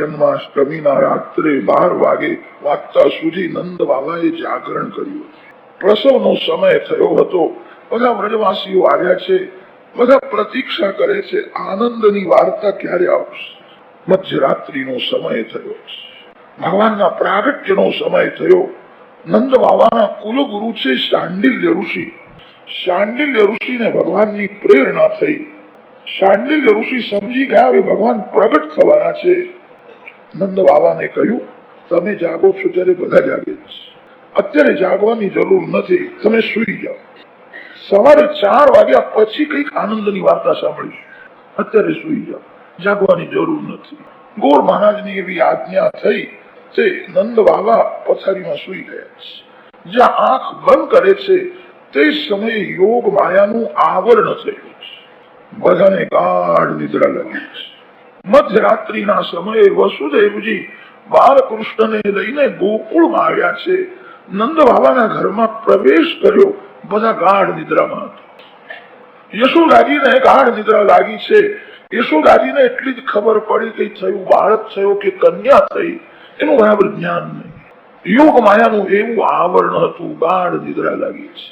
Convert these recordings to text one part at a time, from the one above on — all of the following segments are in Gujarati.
જન્માષ્ટમીના રાત્રે બાર વાગે વાગતા સુધી નંદ બાબાએ જાગરણ કર્યું. પ્રસવનો સમય થયો હતો. બધા વ્રજવાસીઓ આવ્યા છે. બધા પ્રતીક્ષા કરે છે. આનંદની વાર્તા ક્યારે આવશે? મધ્યરાત્રિનો સમય થયો. ભગવાનના પ્રાગટ્યનો સમય થયો. નંદ બાબાના કુલગુરુ છે શાંડિલ્ય ઋષિ. શાંડિલ્ય ઋષિને ભગવાનની પ્રેરણા થઈ. શાંડિલ્ય ઋષિ સમજી ગયા ભગવાન પ્રગટ થવાના છે. નંદ બાબાને કહ્યું, તમે જાગો છો ત્યારે બધા જાગે છે. અત્યારે જાગવાની જરૂર નથી, તમે સુઈ જાઓ. સવારે ચાર વાગ્યા પછી કંઈક આનંદની વાર્તા સાંભળીશું. અત્યારે સુઈ જાઓ. જાગવાની જરૂર નથી. ગોર મહારાજની એવી આજ્ઞા થઈ તે નંદ બાબા પથારીમાં સુઈ ગયા છે. જ્યાં આંખ બંધ કરે છે, તે સમયે યોગ માયાનું આવરણ થયું છે. બધાને ગાઢ નિદ્રા લાગી છે. મધ્યરાત્રિના સમયે વસુદેવજી બાલકૃષ્ણને લઈને ગોકુળમાં આવ્યા છે. નંદ બાબાના ઘરમાં પ્રવેશ કર્યો. બધા ગાઢ નિદ્રામાં યશોદાજીને ગાઢ નિદ્રા લાગી છે. યશોદાજીને એટલી જ ખબર પડી કે થયું, બાળક થયો કે કન્યા થઈ, એનું બરાબર જ્ઞાન નહીં. યોગ માયાનું એવું આવરણ હતું, ગાઢ નિદ્રા લાગી છે.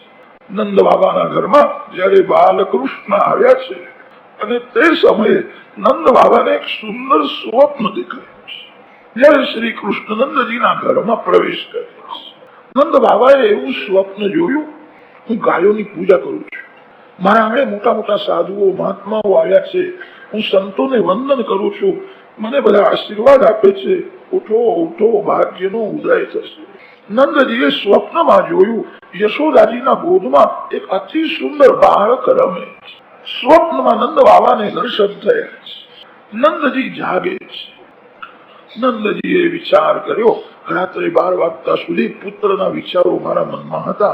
નંદ બાબાના ઘરમાં જયારે બાલકૃષ્ણ આવ્યા છે અને તે સમયે નંદ બાબાને એક સુંદર સ્વપ્ન દેખાયું છે. જયારે શ્રી કૃષ્ણ નંદજીના ઘરમાં પ્રવેશ કરે છે. નંદ બાબાએ એવું સ્વપ્ન જોયું, હું ગાયોની પૂજા કરું છું. મારા આંગણે મોટા મોટા સાધુઓ, મહાત્માઓ આવ્યા છે. હું સંતોને વંદન કરું છું. મને બધા આશીર્વાદ આપે છે. ઉઠો ઉઠો, ભાગ્યનો ઉદય થશે. નંદજીએ સ્વપ્નમાં જોયું, યશોદાજીના ગોદમાં એક અતિ સુંદર બાળક રમે છે. સ્વપ્નમાં નંદ બાબાને દર્શન થયા છે. નંદજી જાગે છે. નંદજીએ વિચાર કર્યો, રાત્રે બાર વાગતા સુધી પુત્રના વિચારો મારા મનમાં હતા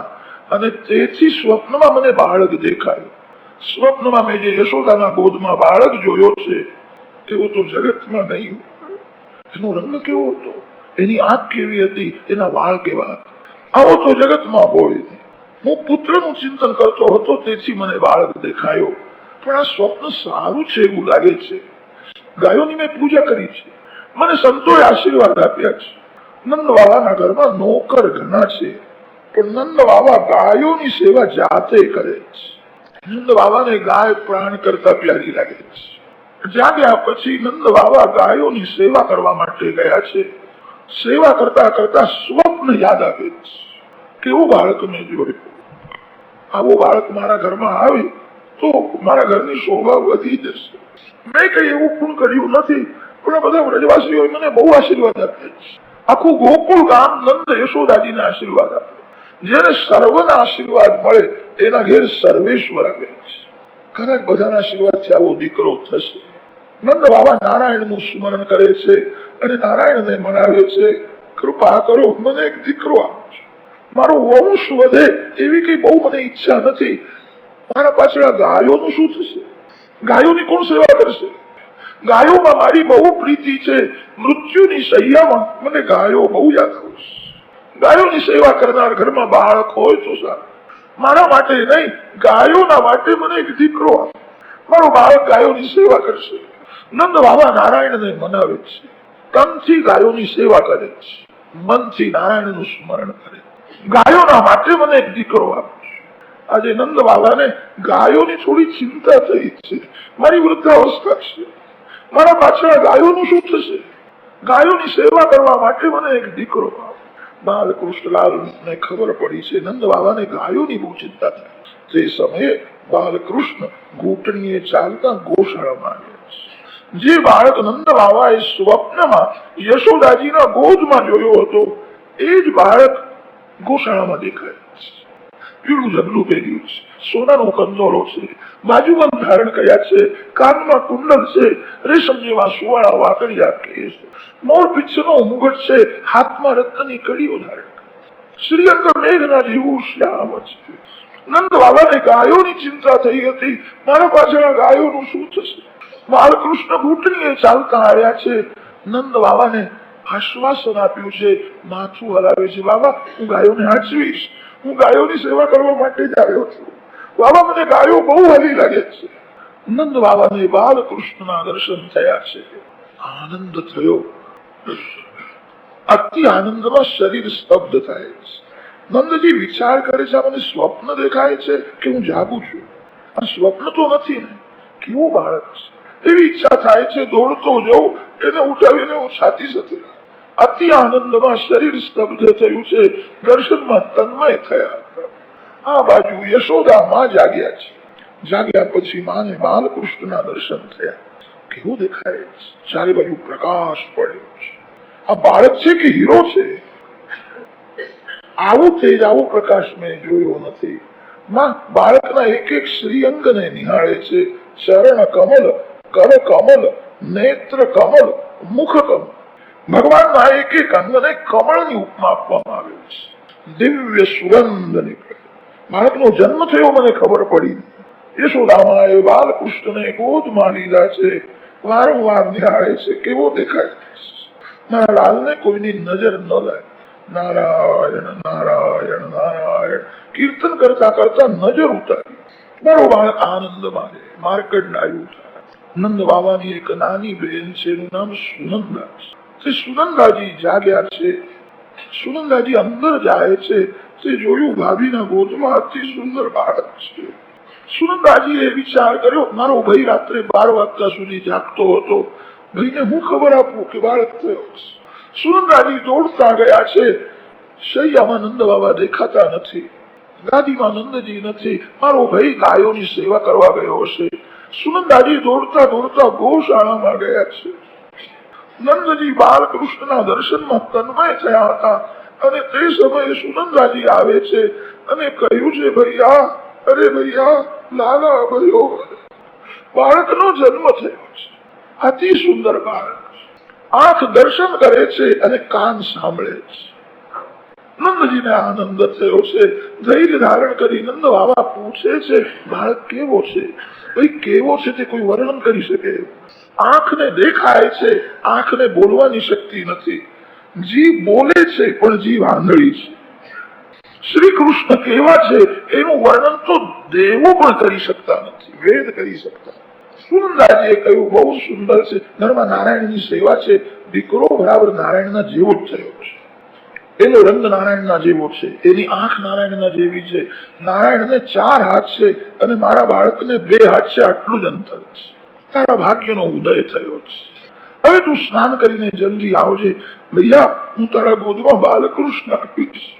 અને તેથી સ્વપ્નમાં મને બાળક દેખાયો. સ્વપ્નમાં મેં જે યશોદાના ગોદમાં બાળક જોયો છે તેવો તો જગતમાં નહીં એનો રંગ કેવો હતો? એની આંખ કેવી હતી? એના વાળ કેવા આવો તો જગતમાં હોય. નહીં. હું પુત્રનું ચિંતન કરતો હતો, તેથી મને બાળક દેખાયો. પણ આ સ્વપ્ન સારું છે એવું લાગે છે. ગાયોની મેં પૂજા કરી છે. મને સંતોએ આશીર્વાદ આપ્યા છે. નંદ બાબાના ઘરમાં નોકર ઘણા છે, પણ નંદ બાબા ગાયોની સેવા જાતે કરે છે. નંદ બાબાને ગાય પ્રાણ કરતા પ્યારી લાગે છે. જાગ્યા પછી નંદ બાબા ગાયોની સેવા કરવા માટે ગયા છે. સેવા કરતા કરતા સ્વપ્ન યાદ આવે છે. કેવું બાળક મેં જોયું? આવું બાળક મારા ઘરમાં આવે તો મારા ઘરની શોભા વધી જશે. મેં કઈ એવું પણ કર્યું નથી. પણ બધા વ્રજવાસીઓ મને બહુ આશીર્વાદ આપ્યા છે. આખું ગોકુળ ગામ નંદ યશોદાજીને આશીર્વાદ આપે. જેને સર્વના આશીર્વાદ મળે, એના ઘેર સર્વેશ્વર આવે કદાચ બધાના આશીર્વાદથી આવો દીકરો થશે. નંદ બાબા નારાયણનું સ્મરણ કરે છે અને નારાયણને મનાવે છે. કૃપા કરો, મને એક દીકરો આપજો મારો વંશ વધે એવી કઈ બહુ મને ઈચ્છા નથી. મારા પાછળ ગાયોનું શું થશે? ગાયોની કોણ સેવા કરશે? ગાયોમાં મારી બહુ પ્રીતિ છે. મૃત્યુની સહ્યામાં મને ગાયો બહુ યાદ આવશે ગાયોની સેવા કરનાર ઘરમાં બાળક હોય તો સારું. મારા માટે નહીં, ગાયોના માટે મને એક દીકરો મારો બાળક ગાયોની સેવા કરશે. નંદ બાબા નારાયણને મનાવે છે. તનથી ગાયોની સેવા કરે છે. મનથી નારાયણનું સ્મરણ કરે ગાયોના માટે મને એક દીકરો આપ. આજે નંદ બાબાને ગાયોની થોડી ચિંતા થઈ છે. મારી વૃદ્ધાવસ્થા છે. મારા પાછળ ગાયોનું શું થશે? ગાયોની સેવા કરવા માટે મને એક દીકરો આપ. બાલકૃષ્ણલાલ ને ખબર પડી છે નંદ બાબાને ગાયોની બહુ ચિંતા થાય તે સમયે બાલકૃષ્ણ ઘૂંટણીએ ચાલતા ગોશાળામાં આવ્યા જે બાળક નંદ બાબાએ સ્વપ્નમાં યશોદાજીના ગોદમાં જોયો હતો, એ જ બાળક ગોશાળામાં દેખાય પીળું ઝગલું પહેર્યું છે. સોનાનો કંદોરો છે. બાજુબંધ ધારણ કર્યા છે. કાનમાં કુંડલ છે. રેશમ જેવા સુવાળા વાકડિયા કેસ. મોર પિચ્છનો મુગટ છે. હાથમાં રત્નની કડીઓ ધારણ. શ્રીઅંગ મેઘના જેવું શ્યામ છે. નંદ બાબાને ગાયોની ચિંતા થઈ હતી. મારા પાછળ ગાયોનું શું થશે? બાલકૃષ્ણ ઘૂંટણીએ ચાલતા આવ્યા છે. નંદ બાબાને આશ્વાસન આપ્યું છે, માથું હલાવે છે, બાબા, હું ગાયોને હાચવીશ હું ગાયોની સેવા કરવા માટે જ આવ્યો છું. બાબા, મને ગાયો બહુ હલી લાગે છે. નંદ બાબાને બાલકૃષ્ણના દર્શન થયા છે. આનંદ થયો. અતિ આનંદમાં શરીર સ્તબ્ધ થાય છે. નંદજી વિચાર કરે છે મને સ્વપ્ન દેખાય છે કે હું જાગું છું. આ સ્વપ્ન તો નથી ને. કેવું બાળક છે. એવી ઈચ્છા થાય છે, દોડતો જવું એને ઉઠાવીને હું છાતી સાથે અતિ આનંદમાં શરીર સ્તબ્ધ થયું છે. દર્શનમાં તન્મય થયા આ બાજુ યશોદા જાગ્યા છે. જાગ્યા પછી માને બાલકૃષ્ણના દર્શન થયા. કેવું દેખાય? ચારે બાજુ પ્રકાશ પડ્યો છે. આ બાળક છે કે હીરો છે? આવું તેજ આવો પ્રકાશ મેં જોયો નથી. માં, બાળકના એક એક શ્રીઅંગને નિહાળે છે. ચરણ કમલ કર કમલ, નેત્ર કમલ, મુખ કમલ. ભગવાનના એક એક અંગને કમળની ઉપમા આપવામાં આવ્યો છે. દિવ્ય સુગંધ નીકળે બાળકનો જન્મ થયો મને ખબર પડી. યશોદામાએ બાલકૃષ્ણને ગોદમાં લીધા છે. વારંવાર નિહાળે છે. કેવો દેખાય? મારા લાલને કોઈની નજર ન લાગે. નારાયણ નારાયણ નારાયણ. કીર્તન કરતા કરતા નજર ઉતારી. મારો બાળક આનંદ મારે માર્કેટ થાય. નંદ બાબાની એક નાની બેન છે. એનું નામ સુનંદા છે તે સુનંદાજી જાગ્યા છે, સુનંદાજી અંદર જાય છે, તે જોયું ભાભીના ગોદમાં અતિ સુંદર બાળક છે. સુનંદાજીએ વિચાર કર્યો, મારો ભાઈ રાત્રે બાર વાગ્યા સુધી જાગતો હતો. ભાઈને હું ખબર આપું કે બાળક થયો સુનંદાજી દોડતા ગયા છે. શૈયામાં નંદ બાબા દેખાતા નથી. ગાદીમાં નંદજી નથી. મારો ભાઈ ગાયોની સેવા કરવા ગયો હશે. સુનંદાજી દોડતા દોડતા ગૌશાળામાં ગયા છે. નંદજી બાલકૃષ્ણના દર્શનમાં તન્મય થયા હતા અને તે સમયે સુનંદાજી આવે છે અને કહ્યું છે, ભૈયા, અરે ભૈયા, લાલા ભયો બાળકનો જન્મ થયો છે. અતિ સુંદર બાળક આંખ દર્શન કરે છે અને કાન સાંભળે છે. નંદજીને આનંદ થયો છે. ધૈર્ય ધારણ કરી નંદ બાબા પૂછે છે, બાળક કેવો છે? ભાઈ, કેવો છે તે કોઈ વર્ણન કરી શકે? આંખને દેખાય છે, આંખને બોલવાની શક્તિ નથી. જીવ બોલે છે, પણ જીવ આંધળી છે. શ્રી કૃષ્ણ કેવા છે, એનું વર્ણન તો દેવો પણ કરી શકતા નથી, વેદ કરી શકતા સુનંદાજીએ કહ્યું, બહુ સુંદર છે. ઘરમાં નારાયણની સેવા છે. દીકરો બરાબર નારાયણના જેવો જ થયો છે. એનો રંગ નારાયણના જેવો છે, એની આંખ નારાયણના જેવી છે. નારાયણને ચાર હાથ છે અને મારા બાળકને બે હાથ છે, આટલું જ અંતર છે. તારા ભાગ્યનો ઉદય થયો છે. હવે તું સ્નાન કરીને જલ્દી આવજે. ભૈયા હું તારા ગોદમાં બાલકૃષ્ણ આપીશ.